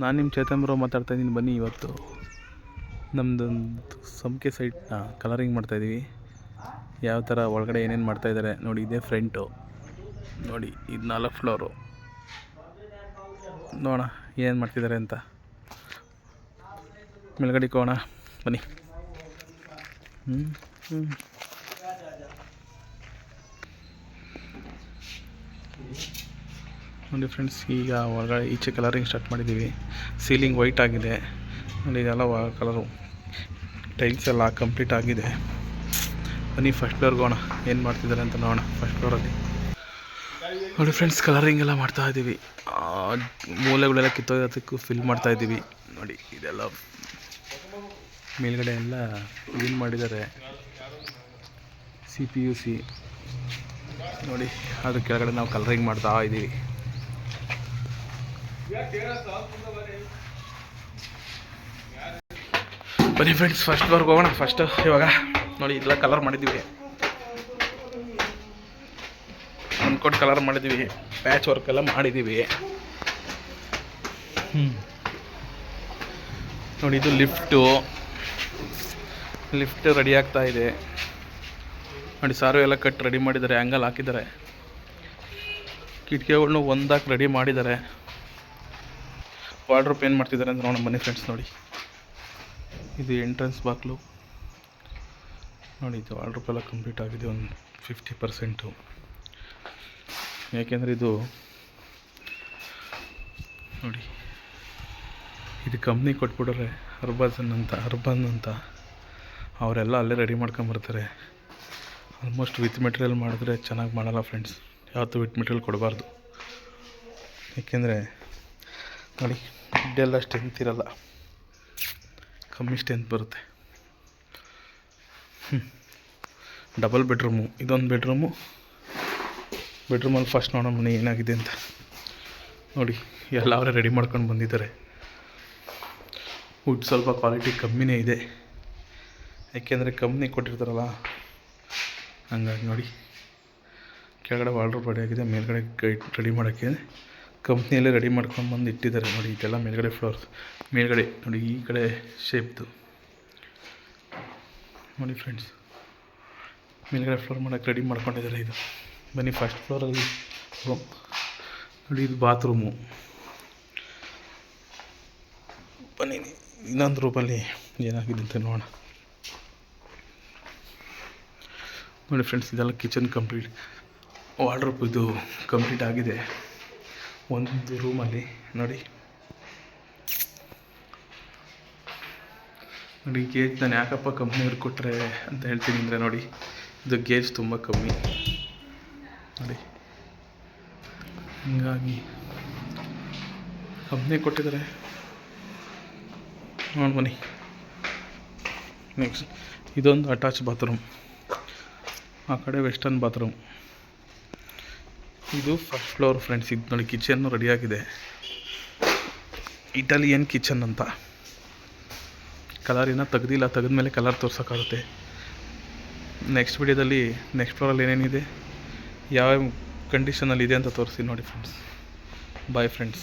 ನಾನು ನಿಮ್ಮ ಚೇತನ್ ಬ್ರೋ ಮಾತಾಡ್ತಾ ಇದ್ದೀನಿ. ಬನ್ನಿ ಇವತ್ತು. ನಮ್ಮದೊಂದು ಸಂಕೆ ಸೈಟ್ನ ಕಲರಿಂಗ್ ಮಾಡ್ತಾಯಿದ್ದೀವಿ ಯಾವ ಥರ ಒಳಗಡೆ ಏನೇನು ಮಾಡ್ತಾಯಿದ್ದಾರೆ ನೋಡಿ, ಇದೇ ಫ್ರಂಟು ನೋಡಿ, ಇದು ನಾಲ್ಕು ಫ್ಲೋರು ನೋಡೋಣ ಏನೇನು ಮಾಡ್ತಿದ್ದಾರೆ ಅಂತ. ಮೇಲ್ಗಡೆ ಹೋಗೋಣ ಬನ್ನಿ. ಹ್ಞೂ ಹ್ಞೂ ನೋಡಿ ಫ್ರೆಂಡ್ಸ್ ಈಗ ಒಳಗಡೆ ಈಚೆ ಕಲರಿಂಗ್ ಸ್ಟಾರ್ಟ್ ಮಾಡಿದ್ದೀವಿ ಸೀಲಿಂಗ್ ವೈಟ್ ಆಗಿದೆ. ನೋಡಿ ಇದೆಲ್ಲ ಕಲರು ಟೈಲ್ಸ್ ಎಲ್ಲ ಕಂಪ್ಲೀಟ್ ಆಗಿದೆ. ಬನ್ನಿ ಫಸ್ಟ್ ಫ್ಲೋರ್ಗೆ ಹೋಗೋಣ. ಏನು ಮಾಡ್ತಿದ್ದಾರೆ ಅಂತ ನೋಡೋಣ ಫಸ್ಟ್ ಫ್ಲೋರಲ್ಲಿ ನೋಡಿ ಫ್ರೆಂಡ್ಸ್ ಕಲರಿಂಗ್ ಎಲ್ಲ ಮಾಡ್ತಾ ಇದ್ದೀವಿ ಮೂಲೆಗಳೆಲ್ಲ ಕಿತ್ತೋಗೋದಕ್ಕೂ ಫಿಲ್ ಮಾಡ್ತಾ ಇದ್ದೀವಿ ನೋಡಿ ಇದೆಲ್ಲ ಮೇಲ್ಗಡೆ ಎಲ್ಲ ಕ್ಲೀನ್ ಮಾಡಿದ್ದಾರೆ. ಸಿ ಪಿ ಯು ಸಿ ನೋಡಿ ಅದ್ರ ಕೆಳಗಡೆ ನಾವು ಕಲರಿಂಗ್ ಮಾಡ್ತಾ ಇದ್ದೀವಿ ಬನ್ನಿ ಫ್ರೆಂಡ್ಸ್ ಫಸ್ಟ್ ಬರ್ಗೆ ಹೋಗೋಣ. ಫಸ್ಟ್ ಇವಾಗ ನೋಡಿ ಇದೆಲ್ಲ ಕಲರ್ ಮಾಡಿದ್ದೀವಿ. ಕೊಟ್ಟು ಕಲರ್ ಮಾಡಿದ್ದೀವಿ. ಪ್ಯಾಚ್ ವರ್ಕ್ ಎಲ್ಲ ಮಾಡಿದ್ದೀವಿ. ಹ್ಞೂ ನೋಡಿ ಇದು ಲಿಫ್ಟು ಲಿಫ್ಟ್ ರೆಡಿ ಆಗ್ತಾ ಇದೆ. ನೋಡಿ ಸಾರು ಎಲ್ಲ ಕಟ್ ರೆಡಿ ಮಾಡಿದ್ದಾರೆ ಆ್ಯಂಗಲ್ ಹಾಕಿದ್ದಾರೆ. ಕಿಟಕಿಗಳ್ನು ಒಂದಾಕಿ ರೆಡಿ ಮಾಡಿದ್ದಾರೆ. ವಾರ್ಡ್ರೋಪ್ ಏನು ಮಾಡ್ತಿದ್ದಾರೆ ಅಂತ ನೋಡೋಣ, ಬನ್ನಿ ಫ್ರೆಂಡ್ಸ್ ನೋಡಿ. ಇದು ಎಂಟ್ರೆನ್ಸ್ ಬಾಕ್ಲು ನೋಡಿ, ಇದು ವಾರ್ಡ್ರೋಪ್ ಎಲ್ಲ ಕಂಪ್ಲೀಟ್ ಆಗಿದೆ, ಒಂದು ಫಿಫ್ಟಿ ಪರ್ಸೆಂಟು ಯಾಕೆಂದರೆ ಇದು, ನೋಡಿ, ಇದು ಕಂಪ್ನಿ ಕೊಟ್ಬಿಟ್ರೆ ಅರ್ಬಾಜನ್ ಅಂತ ಅರ್ಬನ್ ಅಂತ ಅವರೆಲ್ಲ ಅಲ್ಲೇ ರೆಡಿ ಮಾಡ್ಕೊಂಬರ್ತಾರೆ ಆಲ್ಮೋಸ್ಟ್ ವಿತ್ ಮೆಟೀರಿಯಲ್ ಮಾಡಿದ್ರೆ ಚೆನ್ನಾಗಿ ಮಾಡಲ್ಲ ಫ್ರೆಂಡ್ಸ್ ಯಾವತ್ತೂ ವಿತ್ ಮೆಟೀರಿಯಲ್ ಕೊಡಬಾರ್ದು. ಏಕೆಂದರೆ ನೋಡಿ ದುಡ್ಡೆಲ್ಲ ಸ್ಟ್ರೆಂತ್ ಇರಲ್ಲ. ಕಮ್ಮಿ ಸ್ಟ್ರೆಂತ್ ಬರುತ್ತೆ. ಡಬಲ್ ಬೆಡ್ರೂಮು ಇದೊಂದು ಬೆಡ್ರೂಮು ಬೆಡ್ರೂಮಲ್ಲಿ ಫಸ್ಟ್ ನೋಡೋಣ ಮನೆ ಏನಾಗಿದೆ ಅಂತ. ನೋಡಿ, ಎಲ್ಲ ಅವರೇ ರೆಡಿ ಮಾಡ್ಕೊಂಡು ಬಂದಿದ್ದಾರೆ. ವುಡ್ ಸ್ವಲ್ಪ ಕ್ವಾಲಿಟಿ ಕಮ್ಮಿನೇ ಇದೆ. ಯಾಕೆಂದರೆ ಕಂಪ್ನಿ ಕೊಟ್ಟಿರ್ತಾರಲ್ಲ, ಹಂಗಾಗಿ ನೋಡಿ. ಕೆಳಗಡೆ ವಾಲ್ಡ್ರೋಬ್ ರೆಡಿ ಆಗಿದೆ, ಮೇಲ್ಗಡೆ ಗೈಡ್ ರೆಡಿ ಮಾಡೋಕ್ಕೆ. ಕಂಪ್ನಿಯಲ್ಲೇ ರೆಡಿ ಮಾಡ್ಕೊಂಡು ಬಂದು ಇಟ್ಟಿದ್ದಾರೆ ನೋಡಿ, ಇದೆಲ್ಲ ಮೇಲ್ಗಡೆ ಫ್ಲೋರ್ ಮೇಲ್ಗಡೆ, ನೋಡಿ, ಈ ಕಡೆ ಶೇಪ್ದು ನೋಡಿ ಫ್ರೆಂಡ್ಸ್ ಮೇಲ್ಗಡೆ ಫ್ಲೋರ್ ಮಾಡೋಕ್ಕೆ ರೆಡಿ ಮಾಡ್ಕೊಂಡಿದ್ದಾರೆ ಇದು. ಬನ್ನಿ ಫಸ್ಟ್ ಫ್ಲೋರಲ್ಲಿ ರೂಮ್ ನೋಡಿ, ಇದು ಬಾತ್ರೂಮು ಬನ್ನಿ, ಇನ್ನೊಂದು ರೂಮಲ್ಲಿ ಏನಾಗಿದೆ ಅಂತ ನೋಡೋಣ. ನೋಡಿ ಫ್ರೆಂಡ್ಸ್ ಇದೆಲ್ಲ ಕಿಚನ್ ಕಂಪ್ಲೀಟ್ ವಾರ್ಡ್ರೋಪ್ ಇದು ಕಂಪ್ಲೀಟ್ ಆಗಿದೆ. ಒಂದು ರೂಮಲ್ಲಿ ನೋಡಿ. ನೋಡಿ ಗೇಜ್ ನಾನು ಯಾಕಪ್ಪ ಕಂಪ್ನಿಯವ್ರು ಕೊಟ್ಟರೆ ಅಂತ ಹೇಳ್ತೀನಿ ಅಂದರೆ ನೋಡಿ, ಇದು ಗೇಜ್ ತುಂಬ ಕಮ್ಮಿ. ನೋಡಿ. ಹೀಗಾಗಿ ಕಂಪ್ನಿ ಕೊಟ್ಟಿದ್ದಾರೆ. ನೋಡಿ ಬನ್ನಿ ನೆಕ್ಸ್ಟ್ ಇದೊಂದು ಅಟ್ಯಾಚ್ ಬಾತ್ರೂಮ್ ಆ ಕಡೆ ವೆಸ್ಟರ್ನ್ ಬಾತ್ರೂಮ್ ಇದು ಫಸ್ಟ್ ಫ್ಲೋರ್ ಫ್ರೆಂಡ್ಸ್ ಇದು ನೋಡಿ ಕಿಚನ್ನು ರೆಡಿಯಾಗಿದೆ ಇಟಾಲಿಯನ್ ಕಿಚನ್ ಅಂತ. ಕಲರಿನ ತೆಗ್ದಿಲ್ಲ. ತೆಗೆದ್ಮೇಲೆ ಕಲರ್ ತೋರ್ಸೋಕ್ಕಾಗುತ್ತೆ. ನೆಕ್ಸ್ಟ್ ವಿಡಿಯೋದಲ್ಲಿ ನೆಕ್ಸ್ಟ್ ಫ್ಲೋರಲ್ಲಿ ಏನೇನಿದೆ ಯಾವ ಕಂಡೀಷನಲ್ಲಿ ಇದೆ ಅಂತ ತೋರಿಸಿ ನೋಡಿ ಫ್ರೆಂಡ್ಸ್ ಬಾಯ್ ಫ್ರೆಂಡ್ಸ್